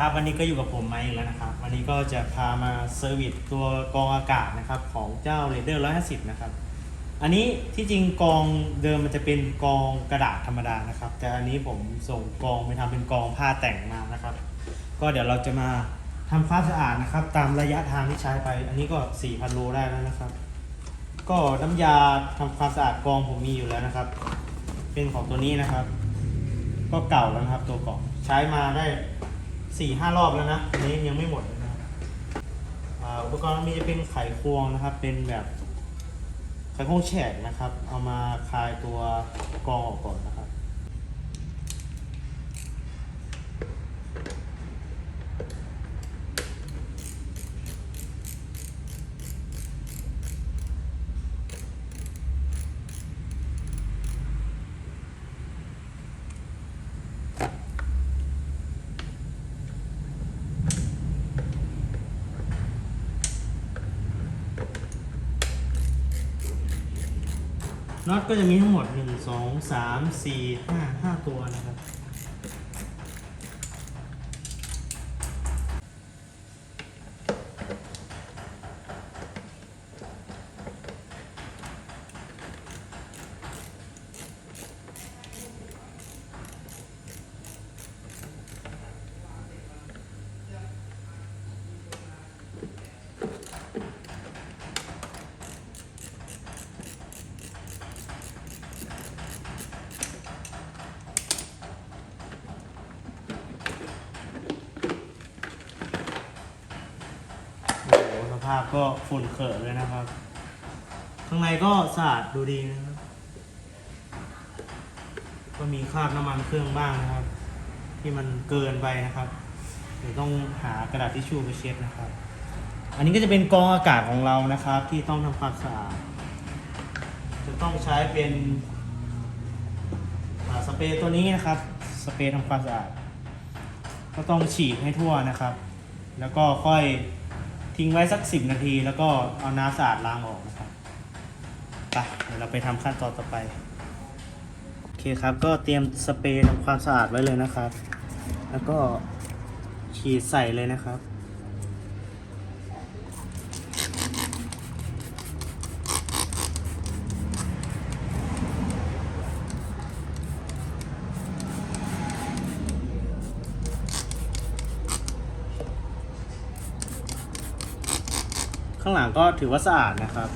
ครับวันนี้ก็อยู่กับผมไมค์อีกแล้วนะครับ วันนี้ก็จะพามาเซอร์วิสตัวกองอากาศนะครับของเจ้า r a d e r 150นะครับ อันนี้ที่จริงกองเดิมมันจะเป็นกองกระดาษธรรมดานะครับ แต่อันนี้ผมส่งกองไปทำเป็นกองผ้าแต่งมานะครับ ก็เดี๋ยวเราจะมาทำความสะอาดนะครับ ตามระยะทางที่ใช้ไป อันนี้ก็4,000โลได้แล้วนะครับ ก็น้ำยาทำความสะอาดกองผมมีอยู่แล้วนะครับ เป็นของตัวนี้นะครับ ก็เก่าแล้วนะครับตัวกล่องใช้มาได้ สี่ห้ารอบแล้วนะอันนี้ยังไม่หมดนะครับอุปกรณ์มีจะเป็นไขควงนะครับ เป็นแบบไขควงแฉกนะครับ เอามาคลายตัวกรองออกก่อนนะ น็อตก็จะมีทั้งหมด 1 2 3 4 5 5 ตัวนะครับ ภาพก็ฝุ่นเขอะเลยนะครับ ข้างในก็สะอาดดูดีนะครับ ก็มีคราบน้ำมันเครื่องบ้างนะครับ ที่มันเกินไปนะครับเดี๋ยวต้องหากระดาษทิชชู่ไปเช็ดนะครับ อันนี้ก็จะเป็นกองอากาศของเรานะครับ ที่ต้องทำความสะอาดจะต้องใช้เป็นสเปรย์ตัวนี้นะครับ สเปรย์ทำความสะอาด ก็ต้องฉีดให้ทั่วนะครับ แล้วก็ค่อย ทิ้งไว้สักสิบนาที แล้วก็เอาน้ำสะอาดล้างออกนะครับไปเดี๋ยวเราไปทำขั้นตอนต่อไปโอเคครับก็เตรียมสเปรย์ทำความสะอาดไว้เลยนะครับ แล้วก็ฉีดใส่เลยนะครับ ข้างหลังก็ถือว่าสะอาดนะครับ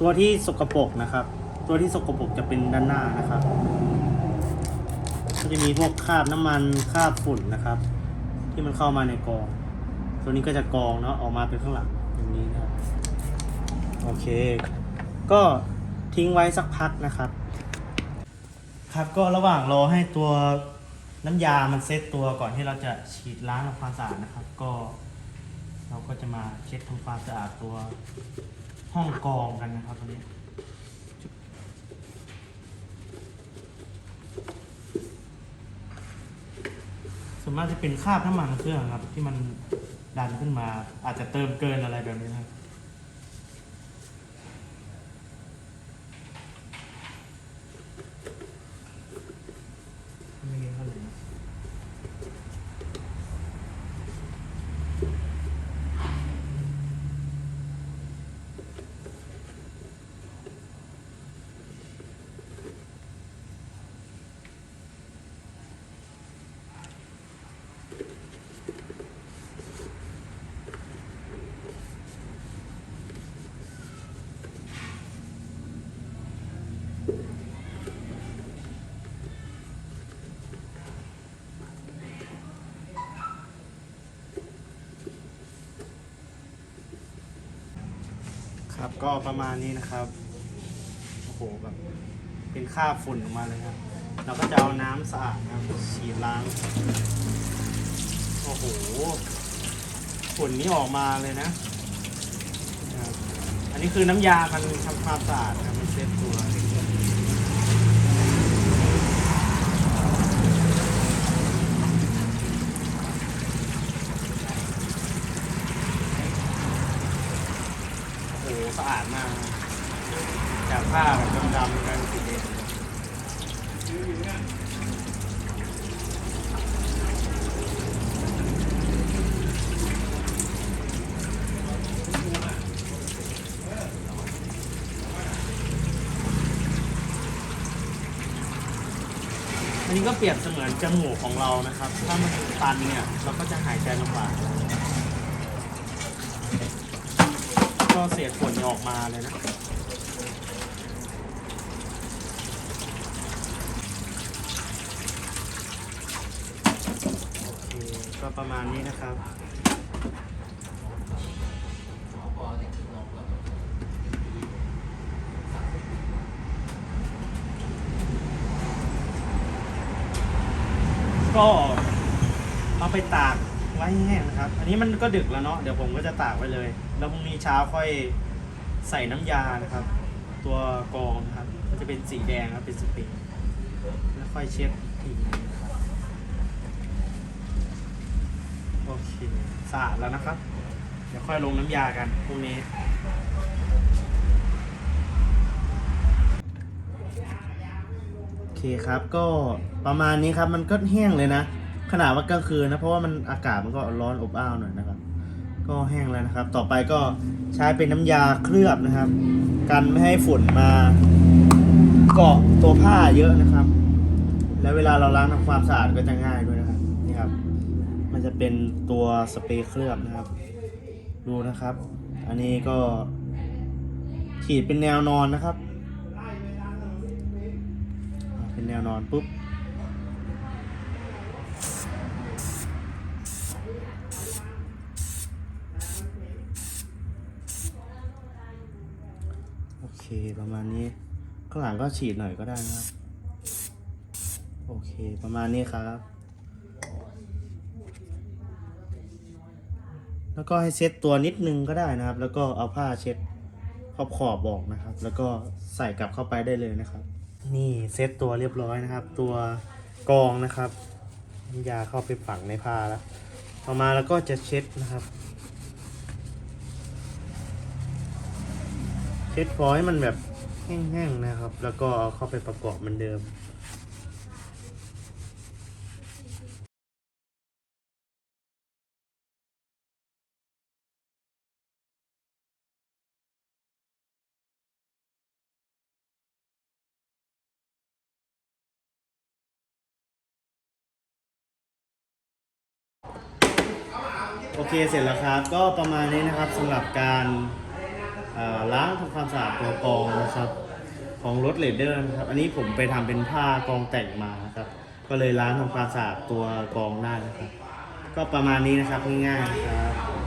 ตัวที่สกปรกนะครับ ตัวที่สกปรกจะเป็นด้านหน้านะครับก็จะมีพวกคราบน้ำมันคราบฝุ่นนะครับ ที่มันเข้ามาในกอง ตัวนี้ก็จะกองเนาะออกมาเป็นข้างหลังอย่างนี้นะครับโอเค ก็ทิ้งไว้สักพักนะครับ ครับก็ระหว่างรอให้ตัวน้ำยามันเซตตัวก่อนที่เราจะฉีดล้างทำความสะอาดนะครับ ก็ เราก็จะมาเช็ดทำความสะอาดตัวห้องกรองกันนะครับตรงนี้ส่วนมากจะเป็นคราบน้ำมันเครื่องครับ ที่มันดันขึ้นมาอาจจะเติมเกินอะไรแบบนี้ครับ ไม่เยอะเท่าไหร่นะ ครับ ก็ประมาณนี้นะครับโอ้โหแบบเป็นคราบฝุ่นออกมาเลยครับ เราก็จะเอาน้ำสะอาดนะครับฉีดล้าง โอ้โหฝุ่นนี้ออกมาเลยนะครับอันนี้คือน้ำยามันทำความสะอาดนะมันเช็ดตัว สะอาดมาก จากผ้าแบบดำๆกลายเป็นสีแดอันนี้ก็เปรียบเสมือนจมูกของเรานะครับ ถ้ามันตันเนี่ย เราก็จะหายใจลำบาก เศษฝุ่นออกมาเลยนะโอเคก็ประมาณนี้นะครับก็เอาไปตาก ไว้ให้แห้งนะครับ อันนี้มันก็ดึกแล้วเนาะ เดี๋ยวผมก็จะตากไว้เลย แล้วพรุ่งนี้เช้าค่อยใส่น้ำยานะครับ ตัวกองนะครับ ก็จะเป็นสีแดงครับเป็นสเปรย์แล้วค่อยเช็ดอีกทีนึงนะครับโอเคสะอาดแล้วนะครับ เดี๋ยวค่อยลงน้ำยากันพรุ่งนี้โอเคครับก็ประมาณนี้ครับมันก็แห้งเลยนะ ขนาดว่ากลางคืนนะ เพราะว่ามันอากาศมันก็ร้อนอบอ้าวหน่อยนะครับ ก็แห้งแล้วนะครับ ต่อไปก็ใช้เป็นน้ำยาเคลือบนะครับ กันไม่ให้ฝุ่นมาเกาะตัวผ้าเยอะนะครับ แล้วเวลาเราล้างทำความสะอาดก็จะง่ายด้วยนะครับนี่ครับ มันจะเป็นตัวสเปรย์เคลือบนะครับ ดูนะครับ อันนี้ก็ขีดเป็นแนวนอนนะครับ เป็นแนวนอนปุ๊บ โอเค ประมาณนี้ ข้างหลังก็ฉีดหน่อยก็ได้นะครับ โอเค ประมาณนี้ครับ แล้วก็ให้เช็ดตัวนิดนึงก็ได้นะครับ แล้วก็เอาผ้าเช็ดขอบขอบๆออกนะครับ แล้วก็ใส่กลับเข้าไปได้เลยนะครับ นี่เซ็ตตัวเรียบร้อยนะครับ ตัวกองนะครับยาเข้าไปฝังในผ้าแล้ว ต่อมาแล้วก็จะเช็ดนะครับ เช็ดพอให้มันแบบแห้งๆนะครับ แล้วก็เอาเข้าไปประกอบเหมือนเดิมโอเคเสร็จแล้วครับ ก็ประมาณนี้นะครับสำหรับการ ล้างทำความสะอาดตัวกองนะครับ ของรถเลดเดอร์นะครับ อันนี้ผมไปทำเป็นผ้ากองแต่งมานะครับ ก็เลยล้างทำความสะอาดตัวกองได้นะครับ ก็ประมาณนี้นะครับง่ายๆนะครับ